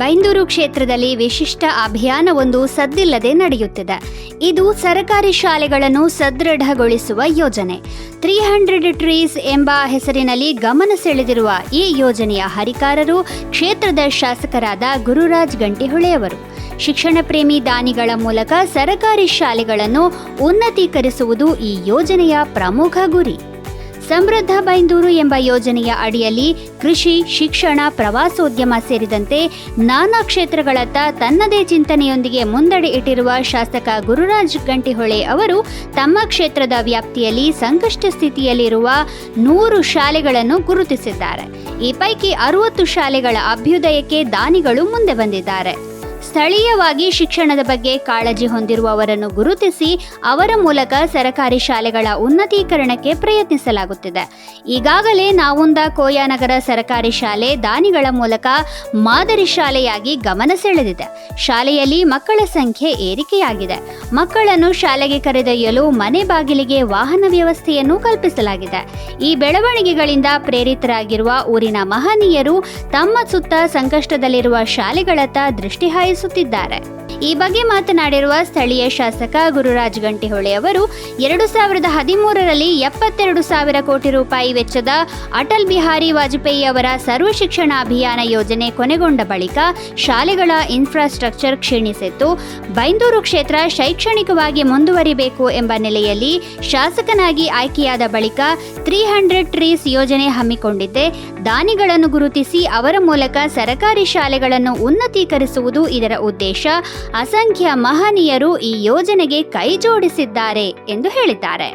ಬೈಂದೂರು ಕ್ಷೇತ್ರದಲ್ಲಿ ವಿಶಿಷ್ಟ ಅಭಿಯಾನವೊಂದು ಸದ್ದಿಲ್ಲದೆ ನಡೆಯುತ್ತಿದೆ. ಇದು ಸರಕಾರಿ ಶಾಲೆಗಳನ್ನು ಸದೃಢಗೊಳಿಸುವ ಯೋಜನೆ. ತ್ರೀ ಹಂಡ್ರೆಡ್ ಟ್ರೀಸ್ ಎಂಬ ಹೆಸರಿನಲ್ಲಿ ಗಮನ ಸೆಳೆದಿರುವ ಈ ಯೋಜನೆಯ ಹರಿಕಾರರು ಕ್ಷೇತ್ರದ ಶಾಸಕರಾದ ಗುರುರಾಜ್ ಗಂಟಿಹೊಳೆಯವರು. ಶಿಕ್ಷಣ ಪ್ರೇಮಿ ದಾನಿಗಳ ಮೂಲಕ ಸರಕಾರಿ ಶಾಲೆಗಳನ್ನು ಉನ್ನತೀಕರಿಸುವುದು ಈ ಯೋಜನೆಯ ಪ್ರಮುಖ ಗುರಿ. ಸಮೃದ್ಧ ಬೈಂದೂರು ಎಂಬ ಯೋಜನೆಯ ಅಡಿಯಲ್ಲಿ ಕೃಷಿ, ಶಿಕ್ಷಣ, ಪ್ರವಾಸೋದ್ಯಮ ಸೇರಿದಂತೆ ನಾನಾ ಕ್ಷೇತ್ರಗಳತ್ತ ತನ್ನದೇ ಚಿಂತನೆಯೊಂದಿಗೆ ಮುಂದಡಿ ಇಟ್ಟಿರುವ ಶಾಸಕ ಗುರುರಾಜ್ ಗಂಟಿಹೊಳೆ ಅವರು ತಮ್ಮ ಕ್ಷೇತ್ರದ ವ್ಯಾಪ್ತಿಯಲ್ಲಿ ಸಂಕಷ್ಟ ಸ್ಥಿತಿಯಲ್ಲಿರುವ ನೂರು ಶಾಲೆಗಳನ್ನು ಗುರುತಿಸಿದ್ದಾರೆ. ಈ ಪೈಕಿ ಅರವತ್ತು ಶಾಲೆಗಳ ಅಭ್ಯುದಯಕ್ಕೆ ದಾನಿಗಳು ಮುಂದೆ ಬಂದಿದ್ದಾರೆ. ಸ್ಥಳೀಯವಾಗಿ ಶಿಕ್ಷಣದ ಬಗ್ಗೆ ಕಾಳಜಿ ಹೊಂದಿರುವವರನ್ನು ಗುರುತಿಸಿ ಅವರ ಮೂಲಕ ಸರಕಾರಿ ಶಾಲೆಗಳ ಉನ್ನತೀಕರಣಕ್ಕೆ ಪ್ರಯತ್ನಿಸಲಾಗುತ್ತಿದೆ. ಈಗಾಗಲೇ ನಾವುಂದ ಕೋಯಾನಗರ ಸರಕಾರಿ ಶಾಲೆ ದಾನಿಗಳ ಮೂಲಕ ಮಾದರಿ ಶಾಲೆಯಾಗಿ ಗಮನ ಸೆಳೆದಿದೆ. ಶಾಲೆಯಲ್ಲಿ ಮಕ್ಕಳ ಸಂಖ್ಯೆ ಏರಿಕೆಯಾಗಿದೆ. ಮಕ್ಕಳನ್ನು ಶಾಲೆಗೆ ಕರೆದೊಯ್ಯಲು ಮನೆ ಬಾಗಿಲಿಗೆ ವಾಹನ ವ್ಯವಸ್ಥೆಯನ್ನು ಕಲ್ಪಿಸಲಾಗಿದೆ. ಈ ಬೆಳವಣಿಗೆಗಳಿಂದ ಪ್ರೇರಿತರಾಗಿರುವ ಊರಿನ ಮಹನೀಯರು ತಮ್ಮ ಸುತ್ತ ಸಂಕಷ್ಟದಲ್ಲಿರುವ ಶಾಲೆಗಳತ್ತ ದೃಷ್ಟಿ ಹಾಯಿಸುತ್ತಿದ್ದಾರೆ ಈ ಬಗ್ಗೆ ಮಾತನಾಡಿರುವ ಸ್ಥಳೀಯ ಶಾಸಕ ಗುರುರಾಜ್ ಗಂಟಿಹೊಳೆ ಅವರು, ಎರಡು ಸಾವಿರದ ಹದಿಮೂರರಲ್ಲಿ ಎಪ್ಪತ್ತೆರಡು ಸಾವಿರ ಕೋಟಿ ರೂಪಾಯಿ ವೆಚ್ಚದ ಅಟಲ್ ಬಿಹಾರಿ ವಾಜಪೇಯಿ ಅವರ ಸರ್ವ ಶಿಕ್ಷಣ ಅಭಿಯಾನ ಯೋಜನೆ ಕೊನೆಗೊಂಡ ಬಳಿಕ ಶಾಲೆಗಳ ಇನ್ಫ್ರಾಸ್ಟ್ರಕ್ಚರ್ ಕ್ಷೀಣಿಸಿತ್ತು. ಬೈಂದೂರು ಕ್ಷೇತ್ರ ಶೈಕ್ಷಣಿಕವಾಗಿ ಮುಂದುವರಿಬೇಕು ಎಂಬ ನೆಲೆಯಲ್ಲಿ ಶಾಸಕನಾಗಿ ಆಯ್ಕೆಯಾದ ಬಳಿಕ ತ್ರೀ ಹಂಡ್ರೆಡ್ ಟ್ರೀಸ್ ಯೋಜನೆ ಹಮ್ಮಿಕೊಂಡಿದ್ದೆ. ದಾನಿಗಳನ್ನು ಗುರುತಿಸಿ ಅವರ ಮೂಲಕ ಸರಕಾರಿ ಶಾಲೆಗಳನ್ನು ಉನ್ನತೀಕರಿಸುವುದು ಇದರ ಉದ್ದೇಶ. ಅಸಂಖ್ಯ ಮಹನೀಯರು ಈ ಯೋಜನೆಗೆ ಕೈಜೋಡಿಸಿದ್ದಾರೆ ಎಂದು ಹೇಳಿದ್ದಾರೆ.